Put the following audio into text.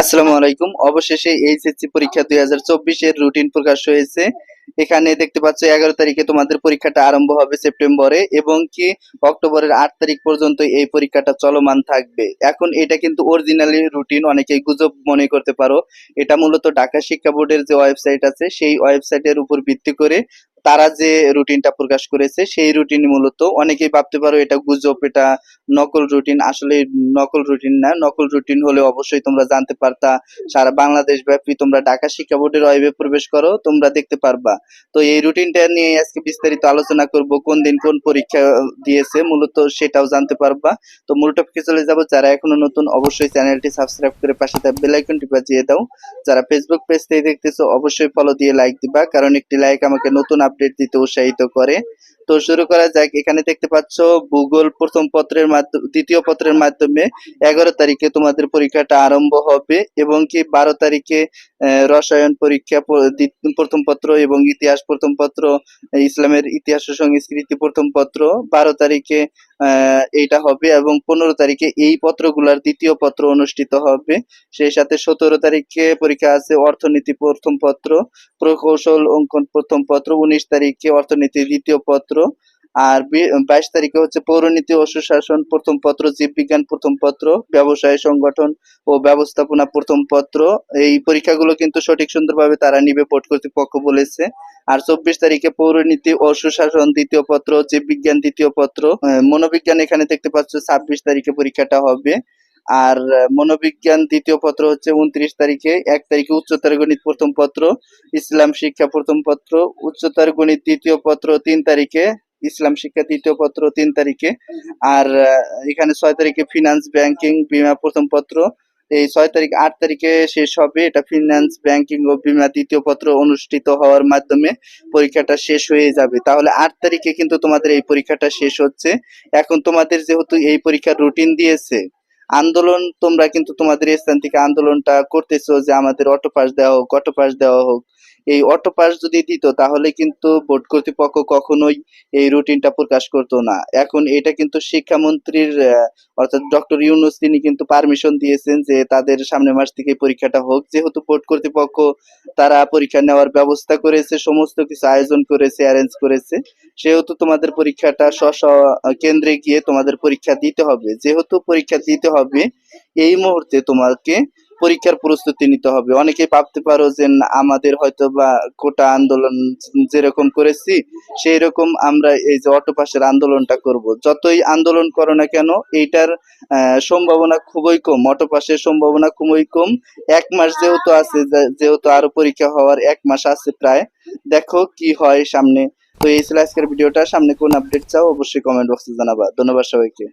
আসসালামু আলাইকুম। অবশেষে এইচএসসি পরীক্ষা দুই হাজার রুটিন প্রকাশ হয়েছে। এখানে দেখতে পাচ্ছ এগারো তারিখে তোমাদের পরীক্ষাটা আরম্ভ হবে সেপ্টেম্বরে এবং কি অক্টোবরের আট তারিখ পর্যন্ত এই পরীক্ষাটা চলমান থাকবে। এখন এটা কিন্তু অরিজিনালি রুটিন অনেকেই গুজব মনে করতে পারো। এটা মূলত ঢাকা শিক্ষা বোর্ডের যে ওয়েবসাইট আছে, সেই ওয়েবসাইটের উপর ভিত্তি করে তারা যে রুটিনটা প্রকাশ করেছে, সেই রুটিন মূলত অনেকেই ভাবতে পারো এটা গুজব, এটা নকল রুটিন। আসলে নকল রুটিন না, নকল রুটিন হলে অবশ্যই তোমরা জানতে পারতা। সারা বাংলাদেশ ব্যাপী তোমরা ঢাকা শিক্ষা বোর্ডের ওয়েবে প্রবেশ করো, তোমরা দেখতে পারবা। তো এই রুটিনটা নিয়ে আজকে বিস্তারিত আলোচনা করব, কোন দিন কোন পরীক্ষা দিয়েছে, মূলত সেটাও জানতে পারবা। তো মূল টপিকে চলে যাব। যারা এখনও নতুন, অবশ্যই চ্যানেলটি সাবস্ক্রাইব করে পাশে থাকা বেল আইকনটি বাজিয়ে দাও। যারা ফেসবুক পেজ থেকে দেখতেছো, অবশ্যই ফলো দিয়ে লাইক দিবা, কারণ একটি লাইক আমাকে নতুন আপডেট দিতে উৎসাহিত করে। তো শুরু করা যাক। এখানে দেখতে পাচ্ছ ভূগোল প্রথম পত্রের মাধ্যমে, দ্বিতীয় পত্রের মাধ্যমে এগারো তারিখে তোমাদের পরীক্ষাটা আরম্ভ হবে এবং কি বারো তারিখে রসায়ন পরীক্ষা প্রথম পত্র এবং ইতিহাস প্রথম পত্র ইসলামের ইতিহাস ও সংস্কৃতি প্রথম পত্র। বারো তারিখে এইটা হবে এবং পনেরো তারিখে এই পত্রগুলার দ্বিতীয় পত্র অনুষ্ঠিত হবে। সেই সাথে সতেরো তারিখে পরীক্ষা আছে অর্থনীতি প্রথম পত্র, প্রকৌশল অঙ্কন প্রথম পত্র, উনিশ তারিখে অর্থনীতি দ্বিতীয় পত্র আর বাইশ তারিখে হচ্ছে পৌরনীতি ও সুশাসন প্রথম পত্র, জীববিজ্ঞান প্রথম পত্র, ব্যবসায় সংগঠন ও ব্যবস্থাপনা প্রথম পত্র। এই পরীক্ষাগুলো কিন্তু সঠিক সুন্দরভাবে তারা নিবে বোর্ড কর্তৃপক্ষ বলেছে। আর চব্বিশ তারিখে পৌরনীতি ও সুশাসন দ্বিতীয় পত্র, জীববিজ্ঞান দ্বিতীয় পত্র মনোবিজ্ঞান এখানে দেখতে পাচ্ছ ছাব্বিশ তারিখে পরীক্ষাটা হবে। আর মনোবিজ্ঞান দ্বিতীয় পত্র হচ্ছে উনত্রিশ তারিখে, এক তারিখে উচ্চতর গণিত প্রথম পত্র, ইসলাম শিক্ষা প্রথম পত্র, উচ্চতর গণিত দ্বিতীয় পত্র তিন তারিখে ইসলাম শিক্ষা দ্বিতীয় পত্র তিন তারিখে। আর এখানে ছয় তারিখে ফিনান্স ব্যাংকিং বিমা প্রথম পত্র। এই ছয় তারিখ আট তারিখে শেষ হবে। এটা ফিনান্স ব্যাংকিং ও বিমা দ্বিতীয় পত্র অনুষ্ঠিত হওয়ার মাধ্যমে পরীক্ষাটা শেষ হয়ে যাবে। তাহলে আট তারিখে কিন্তু তোমাদের এই পরীক্ষাটা শেষ হচ্ছে। এখন তোমাদের যেহেতু এই পরীক্ষার রুটিন দিয়েছে, আন্দোলন, তোমরা কিন্তু তোমাদের স্থান থেকে আন্দোলনটা করতেছো যে আমাদের অটো পাস দেওয়া হোক অটো পাস দেওয়া হোক। এই অটো পাস যদি দিত, তাহলে কিন্তু বোর্ড কর্তৃপক্ষ কখনোই এই রুটিনটা প্রকাশ করতো না। এখন এটা কিন্তু শিক্ষামন্ত্রীর অর্থাৎ ডক্টর ইউনুস, তিনি কিন্তু পারমিশন দিয়েছেন যে তাদের সামনের মাস থেকে পরীক্ষাটা হোক। যেহেতু বোর্ড কর্তৃপক্ষ, তারা পরীক্ষা নেওয়ার ব্যবস্থা করেছে, সমস্ত কিছু আয়োজন করেছে অ্যারেঞ্জ করেছে। সেহেতু তোমাদের পরীক্ষাটা স্ব, কেন্দ্রে গিয়ে তোমাদের পরীক্ষা দিতে হবে। যেহেতু পরীক্ষা দিতে হবে, এই মুহূর্তে তোমাকে পরীক্ষার প্রস্তুতি নিতে হবে। অনেকেই ভাবতে পারো যে আমাদের হয়তো বা কোটা আন্দোলন যেরকম করেছি সেই রকম আমরা এই যে অটো পাসের আন্দোলনটা করব। যতই আন্দোলন করো না কেন, এইটার সম্ভাবনা খুবই কম। অটো পাসের সম্ভাবনা খুবই কম। এক মাস যেহেতু আছে যেহেতু আরও পরীক্ষা হওয়ার এক মাস আছে প্রায়। দেখো কি হয় সামনে। তো এই ছিল আজকের ভিডিওটা। সামনে কোন আপডেট চাও অবশ্যই কমেন্ট বক্সে জানাবা। ধন্যবাদ সবাইকে।